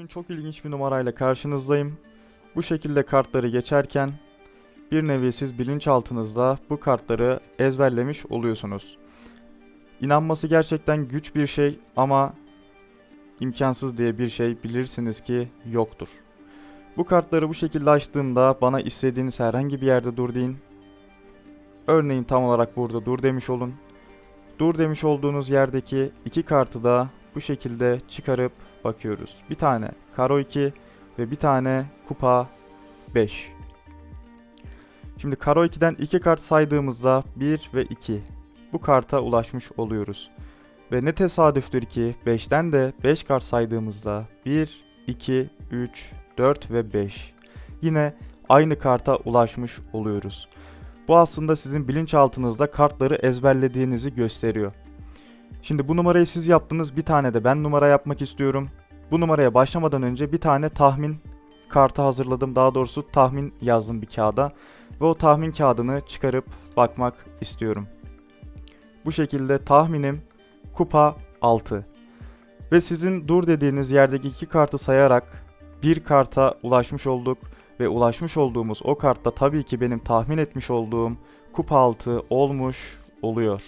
Bugün çok ilginç bir numarayla karşınızdayım. Bu şekilde kartları geçerken bir nevi siz bilinçaltınızda bu kartları ezberlemiş oluyorsunuz. İnanması gerçekten güç bir şey ama imkansız diye bir şey bilirsiniz ki yoktur. Bu kartları bu şekilde açtığımda bana istediğiniz herhangi bir yerde dur deyin. Örneğin tam olarak burada dur demiş olun. Dur demiş olduğunuz yerdeki iki kartı da bu şekilde çıkarıp bakıyoruz. Bir tane karo 2 ve bir tane kupa 5. Şimdi karo 2'den 2 kart saydığımızda 1 ve 2 bu karta ulaşmış oluyoruz. Ve ne tesadüftür ki 5'ten de 5 kart saydığımızda 1, 2, 3, 4 ve 5 yine aynı karta ulaşmış oluyoruz. Bu aslında sizin bilinçaltınızda kartları ezberlediğinizi gösteriyor. Şimdi bu numarayı siz yaptınız. Bir tane de ben numara yapmak istiyorum. Bu numaraya başlamadan önce bir tane tahmin kartı hazırladım. Daha doğrusu tahmin yazdım bir kağıda. Ve o tahmin kağıdını çıkarıp bakmak istiyorum. Bu şekilde tahminim kupa 6. Ve sizin dur dediğiniz yerdeki iki kartı sayarak bir karta ulaşmış olduk. Ve ulaşmış olduğumuz o kartta tabii ki benim tahmin etmiş olduğum kupa 6 olmuş oluyor.